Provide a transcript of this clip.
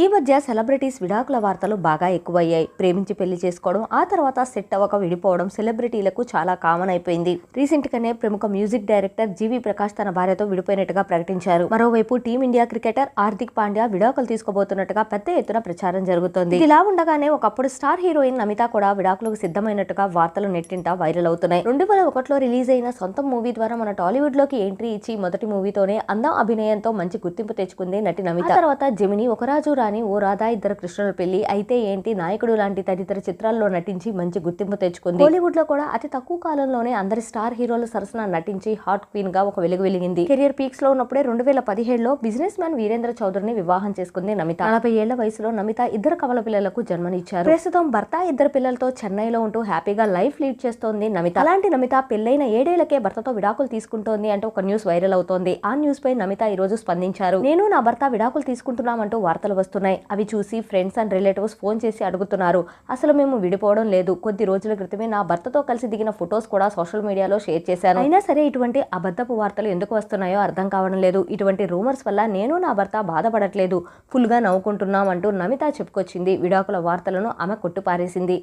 ఈ మధ్య సెలబ్రిటీస్ విడాకుల వార్తలు బాగా ఎక్కువయ్యాయి. ప్రేమించి పెళ్ళి చేసుకోవడం ఆ తర్వాత సెట్ అవ్వక విడిపోవడం సెలబ్రిటీలకు చాలా కామన్ అయిపోయింది. రీసెంట్ గానే ప్రముఖ మ్యూజిక్ డైరెక్టర్ జీవి ప్రకాష్ తన భార్యతో విడిపోయినట్టుగా ప్రకటించారు. మరోవైపు టీమిండియా క్రికెటర్ హార్దిక్ పాండ్యా విడాకులు తీసుకోబోతున్నట్టుగా పెద్ద ఎత్తున ప్రచారం జరుగుతోంది. ఇలా ఉండగానే ఒకప్పుడు స్టార్ హీరోయిన్ నమిత కూడా విడాకులకు సిద్ధమైనట్టుగా వార్తలు నెట్టింట వైరల్ అవుతున్నాయి. రెండు వేల ఒకటిలో రిలీజ్ అయిన సొంత మూవీ ద్వారా మన టాలీవుడ్లోకి ఎంట్రీ ఇచ్చి మొదటి మూవీతోనే అందం అభినయంతో మంచి గుర్తింపు తెచ్చుకుంది నటి నమిత. తర్వాత జమిని ఒక రాజు రాణి ఓ రాధా ఇద్దరు కృష్ణుల పెళ్ళి అయితే ఏంటి? నాయకుడు లాంటి తదితర చిత్రాల్లో నటించి మంచి గుర్తింపు తెచ్చుకుంది. బాలీవుడ్లో కూడా అతి తక్కువ కాలంలోనే అందరి స్టార్ హీరోల సరసన నటించి హాట్ క్వీన్గా ఒక వెలుగు వెలిగింది. కెరియర్ పీక్స్లో ఉన్నప్పుడే రెండు వేల పదిహేడులో బిజినెస్ మ్యాన్ వీరేంద్ర చౌదరిని వివాహం చేసుకుంది నమిత. నలభై ఏళ్ళ వయసులో నమిత ఇద్దరు కవల పిల్లలకు జన్మనిచ్చారు. ప్రస్తుతం భర్త ఇద్దరు పిల్లలతో చెన్నైలో ఉంటూ హ్యాపీగా లైఫ్ లీడ్ చేస్తోంది నమిత. అలాంటి నమిత పెళ్ళైన ఏడేళ్ళకే భర్తతో విడాకులు తీసుకుంటోంది అంటే ఒక న్యూస్ వైరల్ అవుతోంది. ఆ న్యూస్ పై నమిత ఈ రోజు స్పందించారు. నేను నా భర్త విడాకులు తీసుకుంటున్నామంటూ వార్తలు వస్తున్నాయి. అవి చూసి ఫ్రెండ్స్ అండ్ రిలేటివ్స్ ఫోన్ చేసి అడుగుతున్నారు. అసలు మేము విడిపోవడం లేదు. కొద్ది రోజుల క్రితమే నా భర్తతో కలిసి దిగిన ఫొటోస్ కూడా సోషల్ మీడియాలో షేర్ చేశాను. అయినా సరే ఇటువంటి అబద్ధపు వార్తలు ఎందుకు వస్తున్నాయో అర్థం కావడం లేదు. ఇటువంటి రూమర్స్ వల్ల నేను నా భర్త బాధపడట్లేదు. ఫుల్గా నవ్వుకుంటున్నాం అంటూ నమిత చెప్పుకొచ్చింది. విడాకుల వార్తలను ఆమె కొట్టుపారేసింది